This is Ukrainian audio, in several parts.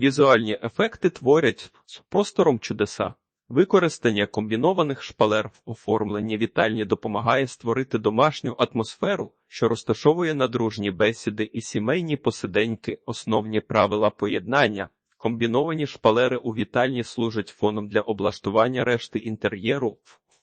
Візуальні ефекти творять з простором чудеса. Використання комбінованих шпалер в оформленні вітальні допомагає створити домашню атмосферу, що розташовує на дружні бесіди і сімейні посиденьки, основні правила поєднання. Комбіновані шпалери у вітальні служать фоном для облаштування решти інтер'єру,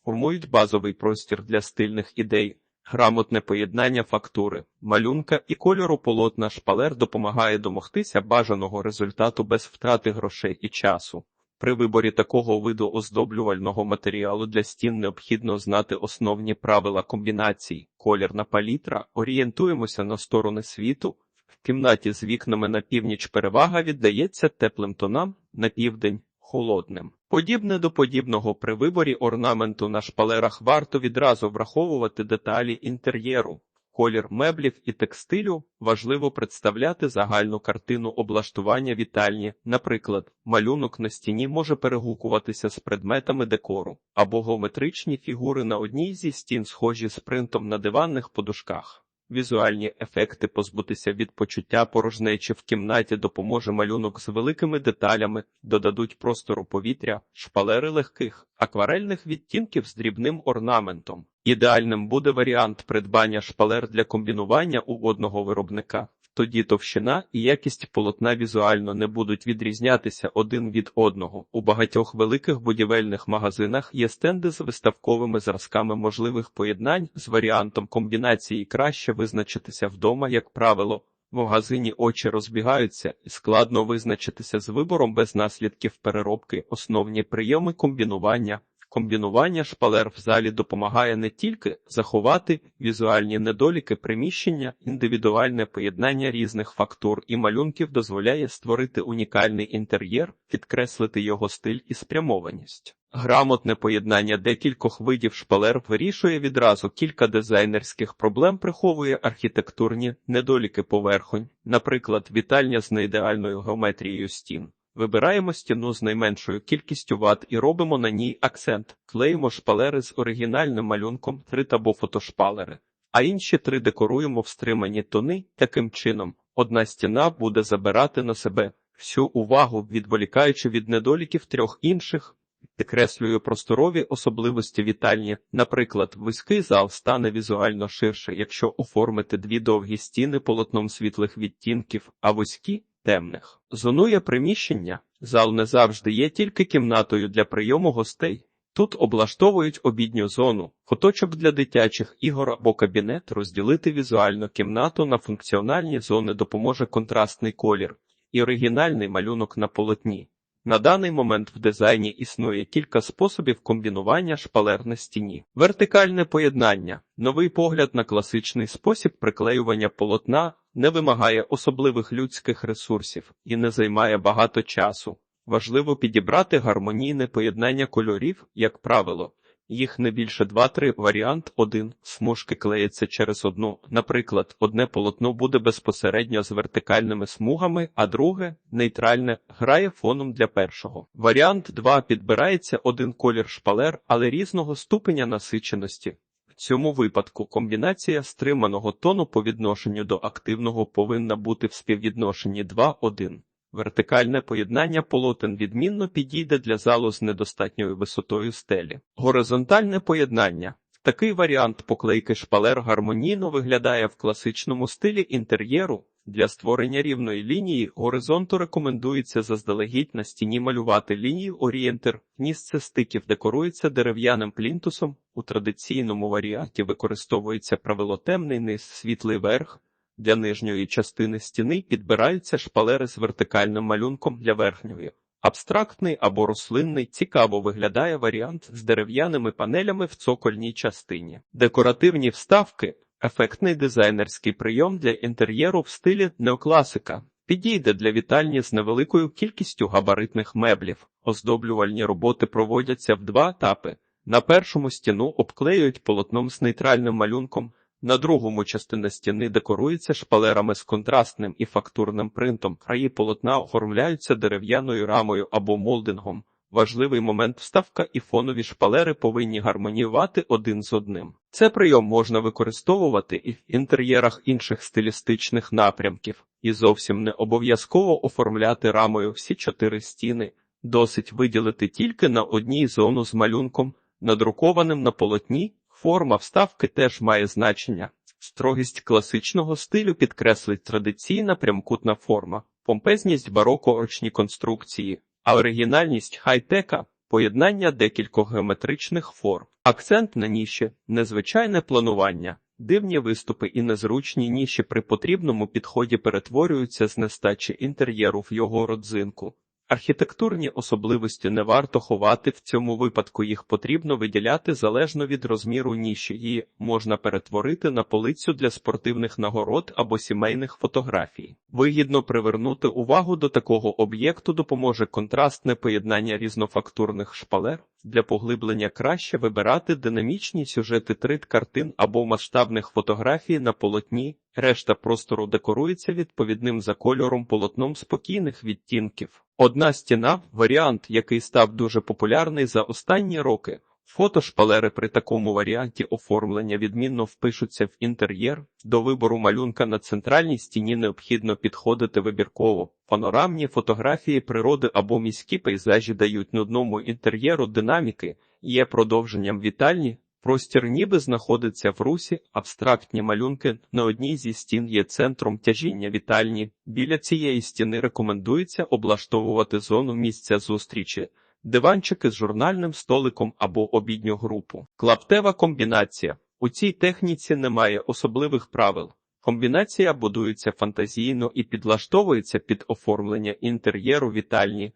формують базовий простір для стильних ідей. Грамотне поєднання фактури, малюнка і кольору полотна шпалер допомагає домогтися бажаного результату без втрати грошей і часу. При виборі такого виду оздоблювального матеріалу для стін необхідно знати основні правила комбінацій. Колірна палітра. Орієнтуємося на сторони світу. В кімнаті з вікнами на північ перевага віддається теплим тонам, на південь холодним. Подібне до подібного при виборі орнаменту на шпалерах варто відразу враховувати деталі інтер'єру. Колір меблів і текстилю важливо представляти загальну картину облаштування вітальні. Наприклад, малюнок на стіні може перегукуватися з предметами декору, або геометричні фігури на одній зі стін схожі з принтом на диванних подушках. Візуальні ефекти позбутися від почуття порожнечі в кімнаті допоможе малюнок з великими деталями, додадуть простору повітря, шпалери легких, акварельних відтінків з дрібним орнаментом. Ідеальним буде варіант придбання шпалер для комбінування у одного виробника. Тоді товщина і якість полотна візуально не будуть відрізнятися один від одного. У багатьох великих будівельних магазинах є стенди з виставковими зразками можливих поєднань з варіантом комбінації краще визначитися вдома, як правило. В магазині очі розбігаються і складно визначитися з вибором без наслідків переробки, основні прийоми комбінування. Комбінування шпалер в залі допомагає не тільки заховати візуальні недоліки приміщення, індивідуальне поєднання різних фактур і малюнків дозволяє створити унікальний інтер'єр, підкреслити його стиль і спрямованість. Грамотне поєднання декількох видів шпалер вирішує відразу кілька дизайнерських проблем, приховує архітектурні недоліки поверхонь, наприклад, вітальня з неідеальною геометрією стін. Вибираємо стіну з найменшою кількістю ват і робимо на ній акцент. Клеїмо шпалери з оригінальним малюнком, три або фотошпалери, а інші три декоруємо в стримані тони. Таким чином, одна стіна буде забирати на себе всю увагу, відволікаючи від недоліків трьох інших. Підкреслюю просторові особливості вітальні. Наприклад, вузький зал стане візуально ширше, якщо оформити дві довгі стіни полотном світлих відтінків, а вузькі темних. Зонує приміщення. Зал не завжди є тільки кімнатою для прийому гостей. Тут облаштовують обідню зону, куточок для дитячих ігор або кабінет розділити візуально кімнату на функціональні зони допоможе контрастний колір і оригінальний малюнок на полотні. На даний момент в дизайні існує кілька способів комбінування шпалер на стіні. Вертикальне поєднання, новий погляд на класичний спосіб приклеювання полотна не вимагає особливих людських ресурсів і не займає багато часу. Важливо підібрати гармонійне поєднання кольорів, як правило. Їх не більше 2-3. Варіант 1. Смужки клеяться через одну. Наприклад, одне полотно буде безпосередньо з вертикальними смугами, а друге нейтральне грає фоном для першого. Варіант 2. Підбирається один колір шпалер, але різного ступеня насиченості. В цьому випадку комбінація стриманого тону по відношенню до активного повинна бути в співвідношенні 2-1. Вертикальне поєднання полотен відмінно підійде для залу з недостатньою висотою стелі. Горизонтальне поєднання. Такий варіант поклейки шпалер гармонійно виглядає в класичному стилі інтер'єру. Для створення рівної лінії горизонту рекомендується заздалегідь на стіні малювати лінію орієнтир. Місце стиків декорується дерев'яним плінтусом. У традиційному варіанті використовується правило темний низ, світлий верх. Для нижньої частини стіни підбираються шпалери з вертикальним малюнком для верхньої. Абстрактний або рослинний цікаво виглядає варіант з дерев'яними панелями в цокольній частині. Декоративні вставки ефектний дизайнерський прийом для інтер'єру в стилі неокласика. Підійде для вітальні з невеликою кількістю габаритних меблів. Оздоблювальні роботи проводяться в два етапи. На першому стіну обклеюють полотном з нейтральним малюнком. На другому частина стіни декорується шпалерами з контрастним і фактурним принтом. Краї полотна оформляються дерев'яною рамою або молдингом. Важливий момент вставка і фонові шпалери повинні гармоніювати один з одним. Це прийом можна використовувати і в інтер'єрах інших стилістичних напрямків, і зовсім не обов'язково оформляти рамою всі чотири стіни. Досить виділити тільки на одній зону з малюнком, надрукованим на полотні. Форма вставки теж має значення. Строгість класичного стилю підкреслить традиційна прямкутна форма, помпезність бароко очні конструкції, а оригінальність хай-тека поєднання декількох геометричних форм. Акцент на ніші, незвичайне планування, дивні виступи і незручні ніші при потрібному підході перетворюються з нестачі інтер'єру в його родзинку. Архітектурні особливості не варто ховати, в цьому випадку їх потрібно виділяти залежно від розміру ніші, її можна перетворити на полицю для спортивних нагород або сімейних фотографій. Вигідно привернути увагу до такого об'єкту допоможе контрастне поєднання різнофактурних шпалер. Для поглиблення краще вибирати динамічні сюжети трит картин або масштабних фотографій на полотні. Решта простору декорується відповідним за кольором полотном спокійних відтінків. Одна стіна варіант, який став дуже популярний за останні роки. Фотошпалери при такому варіанті оформлення відмінно впишуться в інтер'єр. До вибору малюнка на центральній стіні необхідно підходити вибірково. Панорамні фотографії природи або міські пейзажі дають нудному інтер'єру динаміки, є продовженням вітальні. Простір ніби знаходиться в русі, абстрактні малюнки на одній зі стін є центром тяжіння вітальні. Біля цієї стіни рекомендується облаштовувати зону місця зустрічі, диванчики з журнальним столиком або обідню групу. Клаптева комбінація. У цій техніці немає особливих правил. Комбінація будується фантазійно і підлаштовується під оформлення інтер'єру вітальні.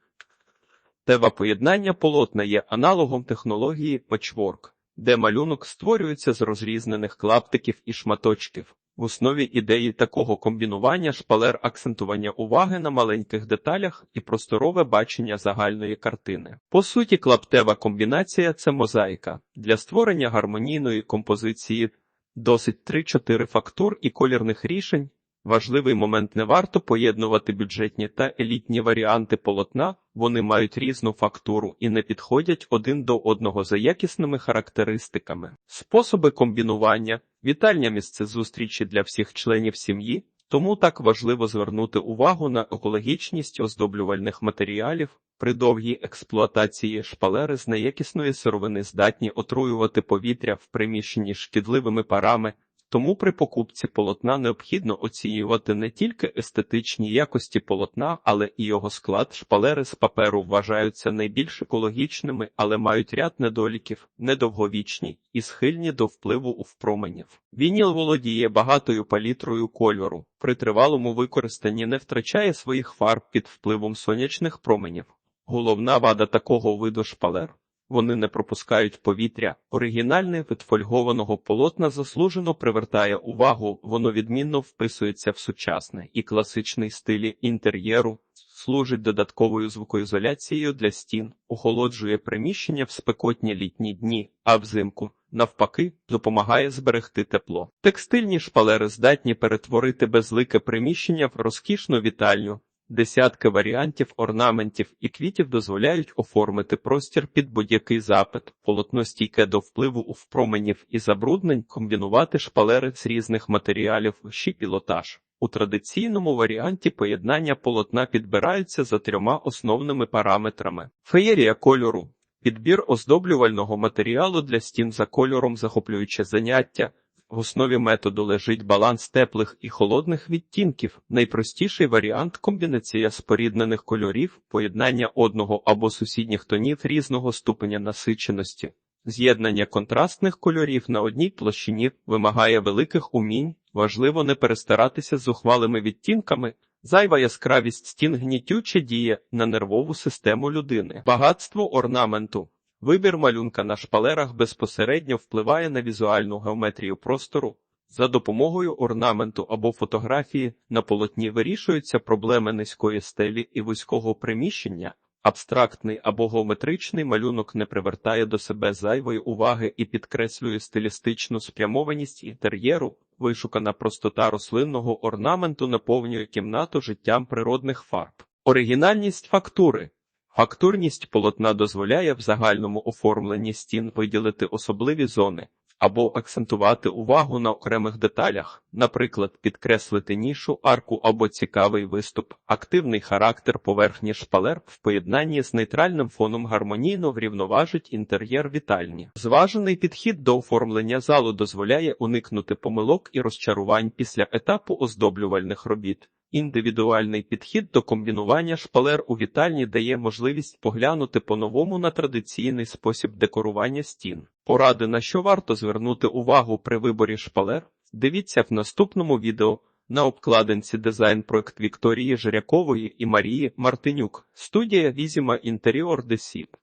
Тева поєднання полотна є аналогом технології патчворк де малюнок створюється з розрізнених клаптиків і шматочків. В основі ідеї такого комбінування шпалер акцентування уваги на маленьких деталях і просторове бачення загальної картини. По суті, клаптева комбінація це мозаїка для створення гармонійної композиції, досить 3-4 фактур і колірних рішень. Важливий момент не варто поєднувати бюджетні та елітні варіанти полотна, вони мають різну фактуру і не підходять один до одного за якісними характеристиками. Способи комбінування, вітальня місце зустрічі для всіх членів сім'ї, тому так важливо звернути увагу на екологічність оздоблювальних матеріалів. При довгій експлуатації шпалери з неякісної сировини здатні отруювати повітря в приміщенні шкідливими парами. Тому при покупці полотна необхідно оцінювати не тільки естетичні якості полотна, але і його склад. Шпалери з паперу вважаються найбільш екологічними, але мають ряд недоліків, недовговічні і схильні до впливу у впроменів. Вініл володіє багатою палітрою кольору, при тривалому використанні не втрачає своїх фарб під впливом сонячних променів. Головна вада такого виду шпалер вони не пропускають повітря. Оригінальне вид фольгованого полотна заслужено привертає увагу, воно відмінно вписується в сучасне і класичний стилі інтер'єру, служить додатковою звукоізоляцією для стін, охолоджує приміщення в спекотні літні дні, а взимку. Навпаки, допомагає зберегти тепло. Текстильні шпалери здатні перетворити безлике приміщення в розкішну вітальню, Десятки варіантів орнаментів і квітів дозволяють оформити простір під будь-який запит, полотно стійке до впливу у впроменів і забруднень, комбінувати шпалери з різних матеріалів, ще пілотаж. У традиційному варіанті поєднання полотна підбираються за трьома основними параметрами: феєрія кольору, підбір оздоблювального матеріалу для стін за кольором, захоплююче заняття. В основі методу лежить баланс теплих і холодних відтінків. Найпростіший варіант комбінація споріднених кольорів, поєднання одного або сусідніх тонів різного ступеня насиченості. З'єднання контрастних кольорів на одній площині вимагає великих умінь, важливо не перестаратися з ухвалими відтінками. Зайва яскравість стін гнітюче діє на нервову систему людини. Багатство орнаменту. Вибір малюнка на шпалерах безпосередньо впливає на візуальну геометрію простору. За допомогою орнаменту або фотографії на полотні вирішуються проблеми низької стелі і вузького приміщення. Абстрактний або геометричний малюнок не привертає до себе зайвої уваги і підкреслює стилістичну спрямованість інтер'єру, вишукана простота рослинного орнаменту наповнює кімнату життям природних фарб. Оригінальність фактури Фактурність полотна дозволяє в загальному оформленні стін виділити особливі зони або акцентувати увагу на окремих деталях, наприклад, підкреслити нішу, арку або цікавий виступ. Активний характер поверхні шпалер в поєднанні з нейтральним фоном гармонійно врівноважить інтер'єр вітальні. Зважений підхід до оформлення залу дозволяє уникнути помилок і розчарувань після етапу оздоблювальних робіт. Індивідуальний підхід до комбінування шпалер у вітальні дає можливість поглянути по-новому на традиційний спосіб декорування стін. Поради, на що варто звернути увагу при виборі шпалер, дивіться в наступному відео. На обкладинці дизайн-проект Вікторії Жирякової і Марії Мартинюк, студія Візіма Інтеріор Десіп.